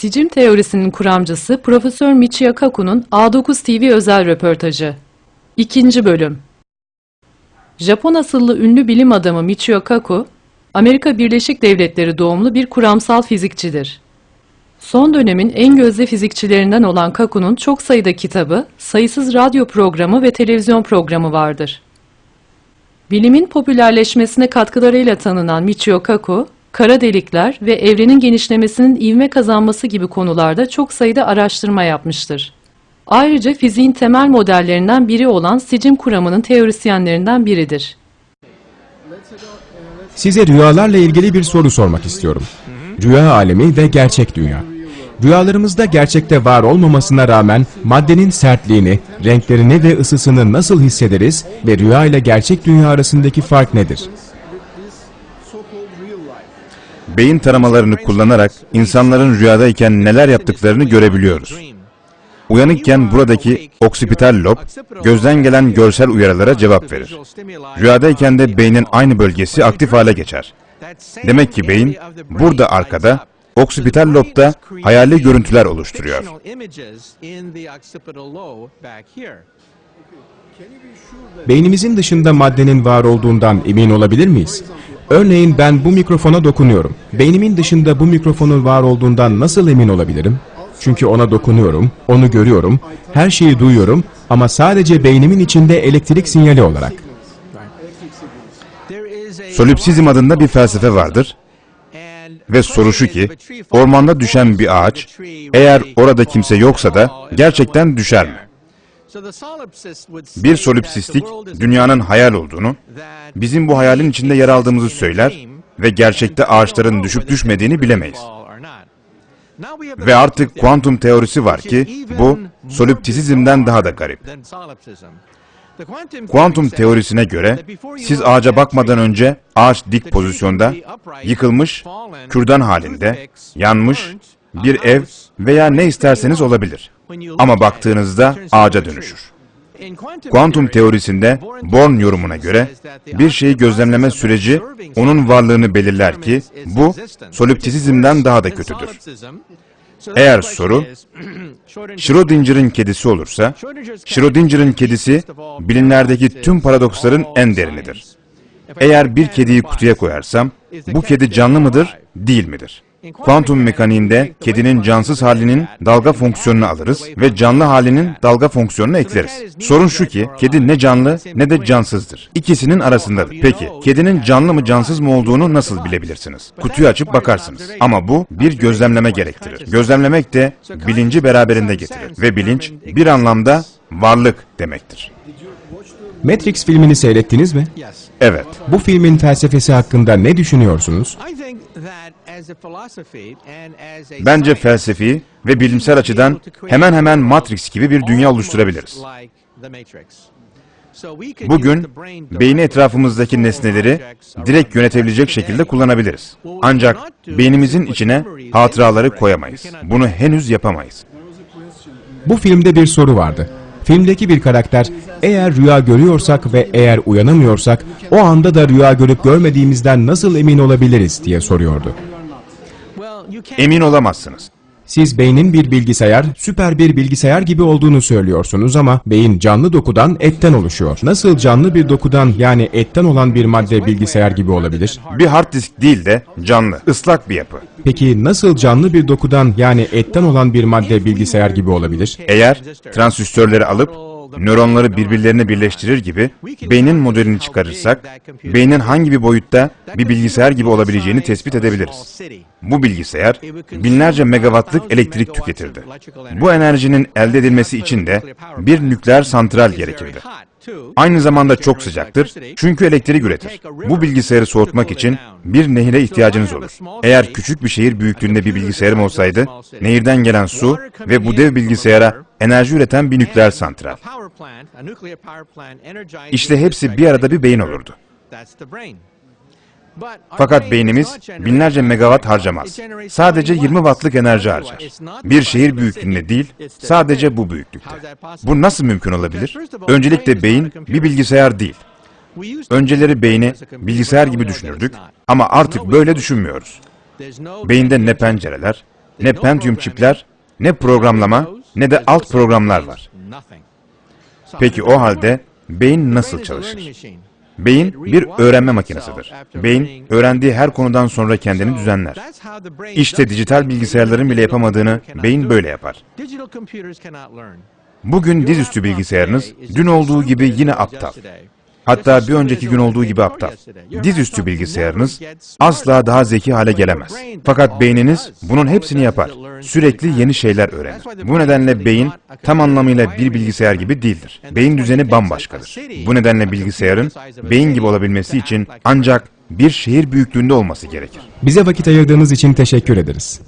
Sicim teorisinin kuramcısı Profesör Michio Kaku'nun A9 TV özel röportajı. İkinci bölüm. Japon asıllı ünlü bilim adamı Michio Kaku, Amerika Birleşik Devletleri doğumlu bir kuramsal fizikçidir. Son dönemin en gözde fizikçilerinden olan Kaku'nun çok sayıda kitabı, sayısız radyo programı ve televizyon programı vardır. Bilimin popülerleşmesine katkılarıyla tanınan Michio Kaku, kara delikler ve evrenin genişlemesinin ivme kazanması gibi konularda çok sayıda araştırma yapmıştır. Ayrıca fiziğin temel modellerinden biri olan sicim kuramının teorisyenlerinden biridir. Size rüyalarla ilgili bir soru sormak istiyorum. Rüya alemi ve gerçek dünya. Rüyalarımızda gerçekte var olmamasına rağmen maddenin sertliğini, renklerini ve ısısını nasıl hissederiz ve rüya ile gerçek dünya arasındaki fark nedir? Beyin taramalarını kullanarak insanların rüyadayken neler yaptıklarını görebiliyoruz. Uyanıkken buradaki oksipital lob gözden gelen görsel uyarılara cevap verir. Rüyadayken de beynin aynı bölgesi aktif hale geçer. Demek ki beyin burada arkada, oksipital lobda hayali görüntüler oluşturuyor. Beynimizin dışında maddenin var olduğundan emin olabilir miyiz? Örneğin ben bu mikrofona dokunuyorum. Beynimin dışında bu mikrofonun var olduğundan nasıl emin olabilirim? Çünkü ona dokunuyorum, onu görüyorum, her şeyi duyuyorum ama sadece beynimin içinde elektrik sinyali olarak. Solipsizm adında bir felsefe vardır ve soru şu ki, ormanda düşen bir ağaç, eğer orada kimse yoksa da gerçekten düşer mi? Bir solipsistik, dünyanın hayal olduğunu, bizim bu hayalin içinde yer aldığımızı söyler ve gerçekte ağaçların düşüp düşmediğini bilemeyiz. Ve artık kuantum teorisi var ki bu solipsizmden daha da garip. Kuantum teorisine göre siz ağaca bakmadan önce ağaç dik pozisyonda, yıkılmış, kürdan halinde, yanmış, bir ev veya ne isterseniz olabilir. Ama baktığınızda ağaca dönüşür. Kuantum teorisinde Born yorumuna göre bir şeyi gözlemleme süreci onun varlığını belirler ki bu solipsizmden daha da kötüdür. Eğer soru Schrödinger'in kedisi olursa, Schrödinger'in kedisi bilimlerdeki tüm paradoksların en derinidir. Eğer bir kediyi kutuya koyarsam, bu kedi canlı mıdır, değil midir? Kuantum mekaniğinde kedinin cansız halinin dalga fonksiyonunu alırız ve canlı halinin dalga fonksiyonunu ekleriz. Sorun şu ki, kedi ne canlı ne de cansızdır. İkisinin arasındadır. Peki, kedinin canlı mı cansız mı olduğunu nasıl bilebilirsiniz? Kutuyu açıp bakarsınız. Ama bu bir gözlemleme gerektirir. Gözlemlemek de bilinci beraberinde getirir. Ve bilinç bir anlamda varlık demektir. Matrix filmini seyrettiniz mi? Evet. Bu filmin felsefesi hakkında ne düşünüyorsunuz? Bence felsefi ve bilimsel açıdan hemen hemen Matrix gibi bir dünya oluşturabiliriz. Bugün beyni etrafımızdaki nesneleri direkt yönetebilecek şekilde kullanabiliriz. Ancak beynimizin içine hatıraları koyamayız. Bunu henüz yapamayız. Bu filmde bir soru vardı. Filmdeki bir karakter eğer rüya görüyorsak ve eğer uyanamıyorsak o anda da rüya görüp görmediğimizden nasıl emin olabiliriz diye soruyordu. Emin olamazsınız. Siz beynin bir bilgisayar, süper bir bilgisayar gibi olduğunu söylüyorsunuz ama beyin canlı dokudan etten oluşuyor. Nasıl canlı bir dokudan yani etten olan bir madde bilgisayar gibi olabilir? Bir hard disk değil de canlı, ıslak bir yapı. Peki nasıl canlı bir dokudan yani etten olan bir madde bilgisayar gibi olabilir? Eğer transistörleri alıp nöronları birbirlerine birleştirir gibi beynin modelini çıkarırsak, beynin hangi bir boyutta bir bilgisayar gibi olabileceğini tespit edebiliriz. Bu bilgisayar binlerce megawattlık elektrik tüketirdi. Bu enerjinin elde edilmesi için de bir nükleer santral gerekirdi. Aynı zamanda çok sıcaktır çünkü elektrik üretir. Bu bilgisayarı soğutmak için bir nehire ihtiyacınız olur. Eğer küçük bir şehir büyüklüğünde bir bilgisayarım olsaydı, nehirden gelen su ve bu dev bilgisayara enerji üreten bir nükleer santral. İşte hepsi bir arada bir beyin olurdu. Fakat beynimiz binlerce megawatt harcamaz. Sadece 20 wattlık enerji harcar. Bir şehir büyüklüğünde değil, sadece bu büyüklükte. Bu nasıl mümkün olabilir? Öncelikle beyin bir bilgisayar değil. Önceleri beyni bilgisayar gibi düşünürdük ama artık böyle düşünmüyoruz. Beyinde ne pencereler, ne Pentium çipler, ne programlama, ne de alt programlar var. Peki o halde beyin nasıl çalışır? Beyin bir öğrenme makinesidir. Beyin öğrendiği her konudan sonra kendini düzenler. İşte dijital bilgisayarların bile yapamadığını beyin böyle yapar. Bugün dizüstü bilgisayarınız dün olduğu gibi yine aptal. Hatta bir önceki gün olduğu gibi aptal. Dizüstü bilgisayarınız asla daha zeki hale gelemez. Fakat beyniniz bunun hepsini yapar. Sürekli yeni şeyler öğrenir. Bu nedenle beyin tam anlamıyla bir bilgisayar gibi değildir. Beyin düzeni bambaşkadır. Bu nedenle bilgisayarın beyin gibi olabilmesi için ancak bir şehir büyüklüğünde olması gerekir. Bize vakit ayırdığınız için teşekkür ederiz.